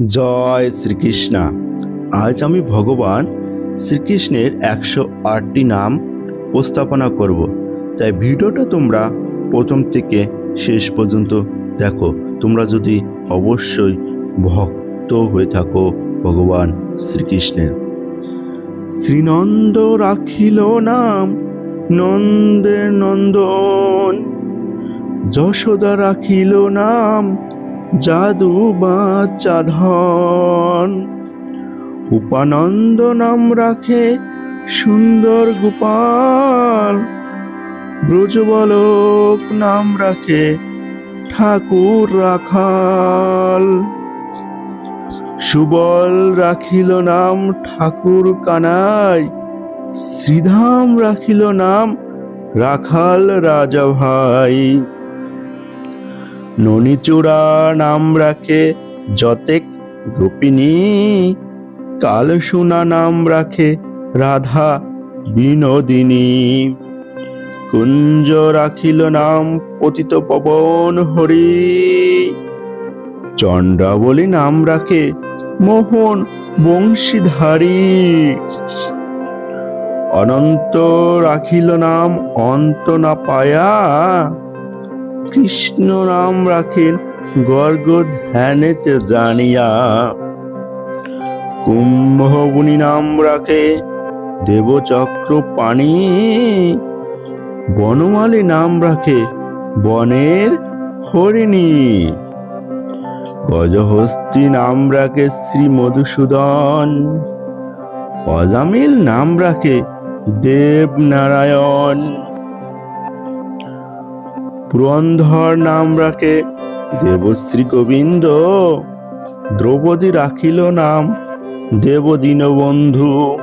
জয় শ্রীকৃষ্ণা। আজ আমি ভগবান শ্রীকৃষ্ণের একশো আটটি নাম উপস্থাপনা করব। তাই ভিডিওটা তোমরা প্রথম থেকে শেষ পর্যন্ত দেখো। তোমরা যদি অবশ্যই ভক্ত হয়ে থাকো ভগবান শ্রীকৃষ্ণের। শ্রীনন্দ রাখিল নাম, নন্দের নন্দন, যশোদা রাখিল নাম জাদু বাচ্চা ধন। উপানন্দ নাম রাখে সুন্দর গোপাল। ব্রজবালক নাম রাখে ঠাকুর রাখাল। সুবল রাখিল নাম ঠাকুর কানাই। শ্রীধাম রাখিল নাম রাখাল রাজা ভাই ননিচূড়া নাম রাখে যতেক গোপিনী, কাল কালসোনা নাম রাখে রাধা বিনোদিনী। কুঞ্জ রাখিল নাম পতিত পবন হরি। চণ্ডাবলী নাম রাখে মোহন বংশীধারী। অনন্ত রাখিল নাম অন্ত না পায়া। কৃষ্ণ নাম রাখেন গর্গ ধ্যানেতে জানিয়া, কুম্ভবনী নাম রাখে দেবচক্র পানি বনমালী নাম রাখে বনের হরিণী। গজহস্তি নাম রাখে শ্রী মধুসূদন। অজামিল নাম রাখে দেবনারায়ণ। পুরন্ধর নাম রাখে, দেবশ্রী গোবিন্দ। দ্রৌপদী রাখিল নাম দেবদীন বন্ধু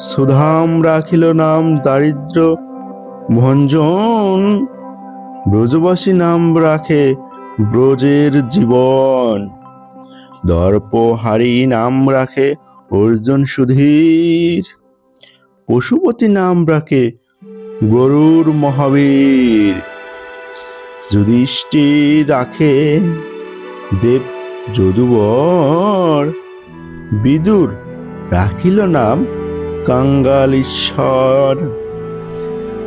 সুধাম রাখিল নাম, দারিদ্র ভঞ্জন। ব্রজবাসী নাম রাখে, ব্রজের জীবন। দর্পহারি নাম রাখে, অর্জুন সুধীর। পশুপতি নাম রাখে গরুর মহাবীর। যুধিষ্ঠির রাখে দেব যদুবর, বিদুর রাখিল নাম কাঙ্গালীশ্বর।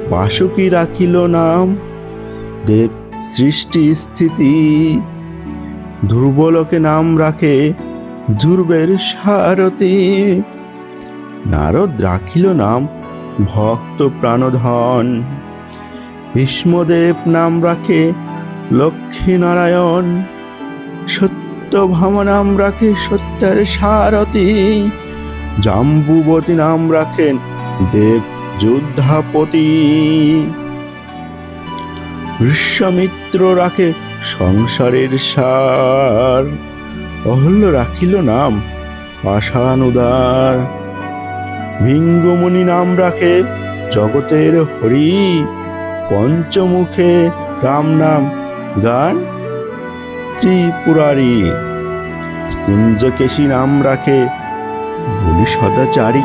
বাসুকি রাখিল নাম দেব সৃষ্টি স্থিতি। ধ্রুবলোকে নাম রাখে ধ্রুবের সারথী। নারদ রাখিল নাম ভক্ত প্রাণধন। ভীষ্মদেব নাম রাখে লক্ষ্মী নারায়ণ সত্যভামা নাম রাখে সত্যের সারথী। জাম্বুবতী নাম রাখেন দেব যোদ্ধাপতি। বিশ্বামিত্র রাখে সংসারের সার। অহল্য রাখিল নাম পাষাণ উদার ভিঙ্গমণি নাম রাখে জগতের হরি। পঞ্চমুখে রাম নাম গান ত্রিপুরারী। কুঞ্জকেশী নাম রাখে বলি সদাচারী।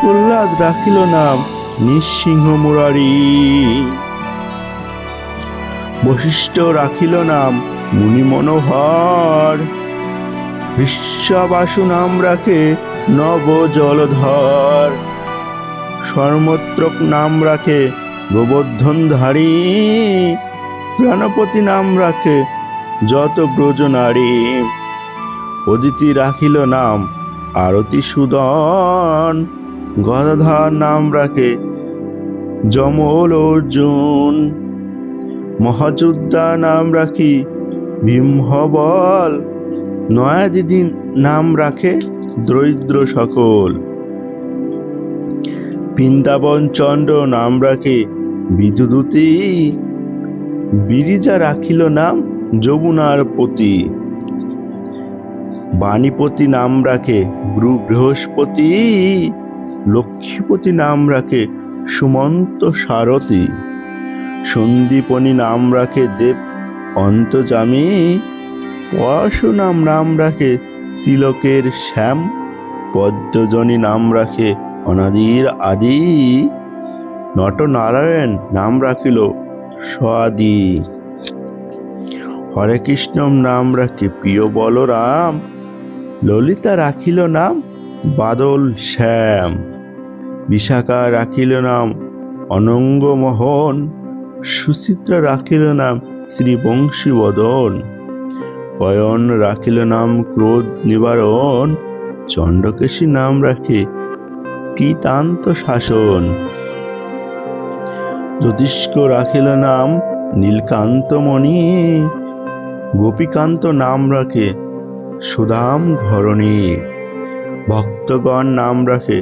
প্রহ্লাদ রাখিল নাম নিঃসিংহ মুরারি। বশিষ্ঠ রাখিল নাম মুনি মনোহর বিশ্বাবাসু নাম রাখে নব জলধর সর্মত্রক নাম রাখে গোবর্ধনধারী, প্রাণপতি নাম রাখে যত ব্রজ নারী। অদিতি রাখিল নাম আরতি সুদন, গদাধর নাম রাখে যমল অর্জুন। মহাযোদ্ধা নাম রাখি ভীমহবল নয়াদিদি নাম রাখে দরিদ্র সকল। বৃন্দাবন চন্দ্র নাম রাখে বিদুদূতি বিরিজা রাখিল নাম যমুনার পতি। বাণীপতি নাম রাখে বৃহস্পতি। লক্ষ্মীপতি নাম রাখে সুমন্ত সারথী। সন্দীপনী নাম রাখে দেব অন্তজামী। পরশুনাম নাম রাখে, তিলকের শ্যাম, পদ্মজনী নাম রাখে, অনাদির আদি। নটনারায়ণ নাম রাখিল স্বাদি। হরে কৃষ্ণ নাম রাখে প্রিয় বলরাম, ললিতা রাখিল নাম বাদল শ্যাম, বিশাখা রাখিল নাম অনঙ্গমোহন, সুচিত্রা রাখিল নাম শ্রী পয়ন রাখিল নাম ক্রোধ নিবারণ চণ্ডকেশী নাম রাখে কীতান্ত শাসন। জ্যোতিষ্ক রাখিল নাম নীলকান্তমণি গোপীকান্ত নাম রাখে সুদাম ঘরণী। ভক্তগণ নাম রাখে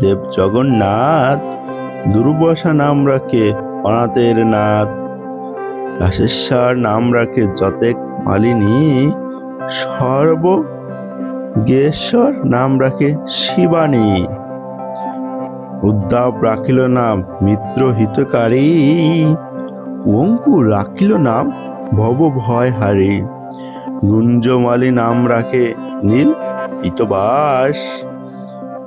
দেব জগন্নাথ দুর্বাসা নাম রাখে অনাথের নাথ। রাশেশ্বর নাম রাখে যতেক মালিনী সর্ব গেশ্বর নাম রাখে শিবানী। উদ্যাপ রাখিল নাম মিত্র হিতকারী, অঙ্কুর রাখিল নাম ভব ভয় হারি গুঞ্জমালী নাম রাখে নীল ইতবাস।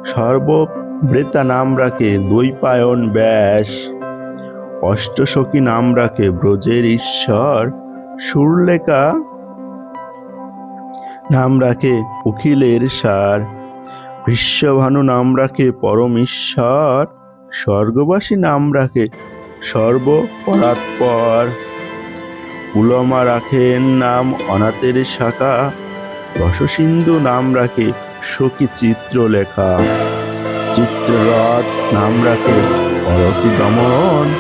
সর্ববৃতা নাম রাখে দৈপায়ন ব্যাস। অষ্টসখী নাম রাখে ব্রজের ঈশ্বর। সুরলেখা নাম রাখে উখিলের সার। বিশ্বভানু নাম রাখে পরম ঈশ্বর স্বর্গবাসী নাম রাখে সর্বপরাৎপর। উলমা রাখেন নাম অনাথের শাখা। রসসিন্ধু নাম রাখে সখী চিত্রলেখা। চিত্ররথ নাম রাখে অরতি দমন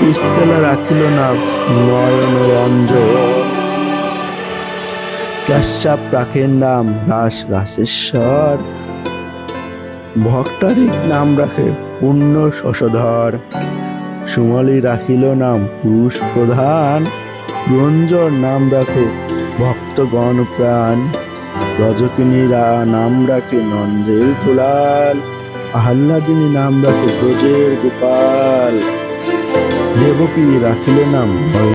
কুস্তলা রাখিল নাম নয়ন রঞ্জন কাশ্যাপ রাখেন নাম রাস রাসেশ্বর। ভক্তারিক নাম রাখে পূর্ণ শশধর। সুমালি রাখিল নাম পুরুষ প্রধান। রঞ্জর নাম রাখে ভক্তগণ প্রাণ। রজকিনীরা নাম রাখে নন্দের দুলাল। আহ্লাদিনী নাম রাখে ব্রজের গোপাল। দেবকী রাখিলে নাম